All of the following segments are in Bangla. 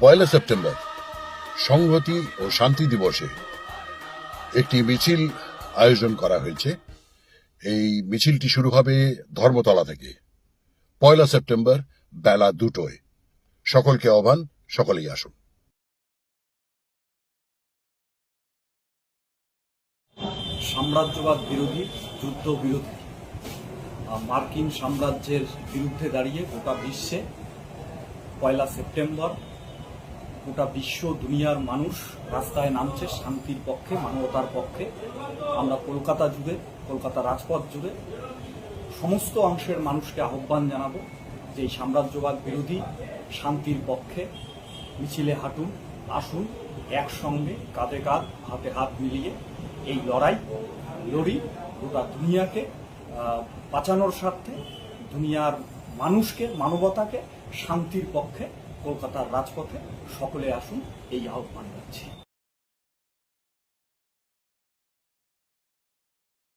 পয়লা সেপ্টেম্বর, সংহতি ও শান্তি দিবসে একটি মিছিল আয়োজন করা হয়েছে। এই মিছিলটি শুরু হবে ধর্মতলা থেকে। পয়লা সেপ্টেম্বর বেলা দুটোয়। সকলকে আহ্বান, সকলেই আসুন। সাম্রাজ্যবাদ বিরোধী, যুদ্ধ বিরোধী। মার্কিন সাম্রাজ্যের বিরুদ্ধে দাঁড়িয়ে গোটা বিশ্বে পয়লা সেপ্টেম্বর গোটা বিশ্ব দুনিয়ার মানুষ রাস্তায় নামছে, শান্তির পক্ষে, মানবতার পক্ষে। আমরা কলকাতা জুড়ে, কলকাতা রাজপথ জুড়ে সমস্ত অংশের মানুষকে আহ্বান জানাব যে এই সাম্রাজ্যবাদ বিরোধী শান্তির পক্ষে মিছিলে হাঁটুন, আসুন, একসঙ্গে, কাঁধে কাঁধ, হাতে হাত মিলিয়ে এই লড়াই লড়ি গোটা দুনিয়াকে বাঁচানোর স্বার্থে, দুনিয়ার মানুষকে, মানবতাকে, শান্তির পক্ষে কলকাতার রাজপথে সকলে আসুন, এই আহ্বান যাচ্ছি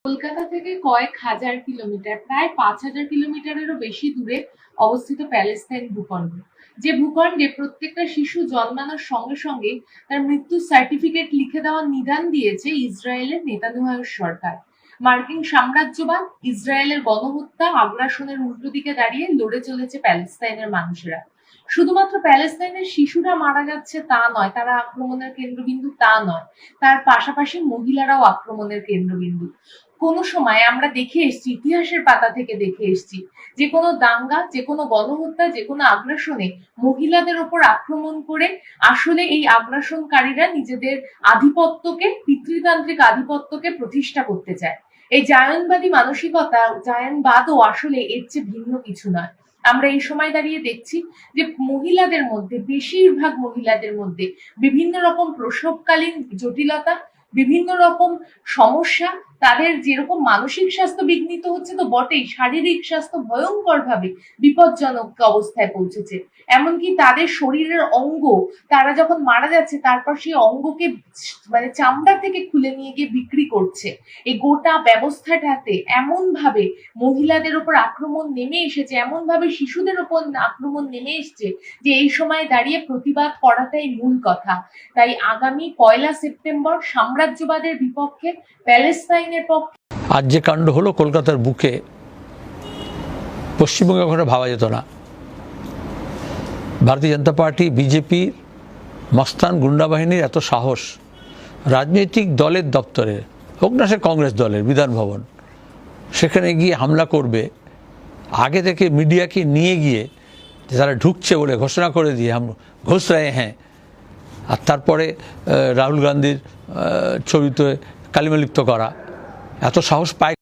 কলকাতা থেকে কয়েক হাজার কিলোমিটার, প্রায় পাঁচ হাজার কিলোমিটারেরও বেশি দূরে অবস্থিত প্যালেস্তাইন ভূখণ্ড, যে ভূখণ্ডে প্রত্যেকটা শিশু জন্মানোর সঙ্গে সঙ্গে তার মৃত্যুর সার্টিফিকেট লিখে দেওয়ার নিদান দিয়েছে ইসরায়েলের নেতানিয়াহু সরকার। মার্কিন সাম্রাজ্যবাদ ইসরায়েলের গণহত্যা, আগ্রাসনের উল্টো দিকে দাঁড়িয়ে লড়ে চলেছে প্যালেস্তাইনের মানুষেরা। শুধুমাত্র প্যালেস্তাইনের শিশুরা মারা যাচ্ছে তা নয়, তারা আক্রমণের কেন্দ্রবিন্দু তা নয়, তার পাশাপাশি মহিলারাও আক্রমণের কেন্দ্রবিন্দু। কোনো সময় আমরা দেখে এসেছি, ইতিহাসের পাতা থেকে দেখে এসেছি, যে কোনো দাঙ্গা, যে কোনো গণহত্যা, যে কোনো আগ্রাসনে মহিলাদের ওপর আক্রমণ করে আসলে এই আগ্রাসনকারীরা নিজেদের আধিপত্যকে, পিতৃতান্ত্রিক আধিপত্যকে প্রতিষ্ঠা করতে চায়। এই জায়নবাদী মানসিকতা, জায়নবাদও আসলে এর চেয়ে ভিন্ন কিছু নয়। আমরা এই সময় দাঁড়িয়ে দেখছি যে মহিলাদের মধ্যে, বেশিরভাগ মহিলাদের মধ্যে বিভিন্ন রকম প্রসবকালীন জটিলতা, বিভিন্ন রকম সমস্যা তাদের যেরকম মানসিক স্বাস্থ্য বিঘ্নিত হচ্ছে তো বটেই, শারীরিক স্বাস্থ্য ভয়ঙ্কর ভাবে বিপজ্জনক অবস্থায় পৌঁছেছে। এমনকি তাদের শরীরের অঙ্গ, তারা যখন মারা যাচ্ছে, তারপর সেই অঙ্গকে মানে চামড়া থেকে খুলে নিয়ে গিয়ে বিক্রি করছে। এই গোটা ব্যবস্থাটাতে এমন ভাবে মহিলাদের উপর আক্রমণ নেমে এসেছে এমন ভাবে শিশুদের উপর আক্রমণ নেমে এসছে যে এই সময় দাঁড়িয়ে প্রতিবাদ করাটাই মূল কথা। তাই আগামী পয়লা সেপ্টেম্বর সাম্রাজ্যবাদের বিপক্ষে প্যালেস্তাইনের পক্ষে। আজ যে কাণ্ড হলো কলকাতার বুকে, পশ্চিমবঙ্গে ওখানে ভাবা যেত না। ভারতীয় জনতা পার্টি বিজেপির মস্তান গুন্ডা বাহিনীর এত সাহস, রাজনৈতিক দলের দপ্তরে, হোক না সে কংগ্রেস দলের, বিধান ভবন, সেখানে গিয়ে হামলা করবে, আগে থেকে মিডিয়াকে নিয়ে গিয়ে তারা ঢুকছে বলে ঘোষণা করে দিয়ে হাম, ঘোষ রায় হ্যাঁ। আর তারপরে রাহুল গান্ধীর ছবিতে কালিমালিপ্ত করা এত সাহস পায়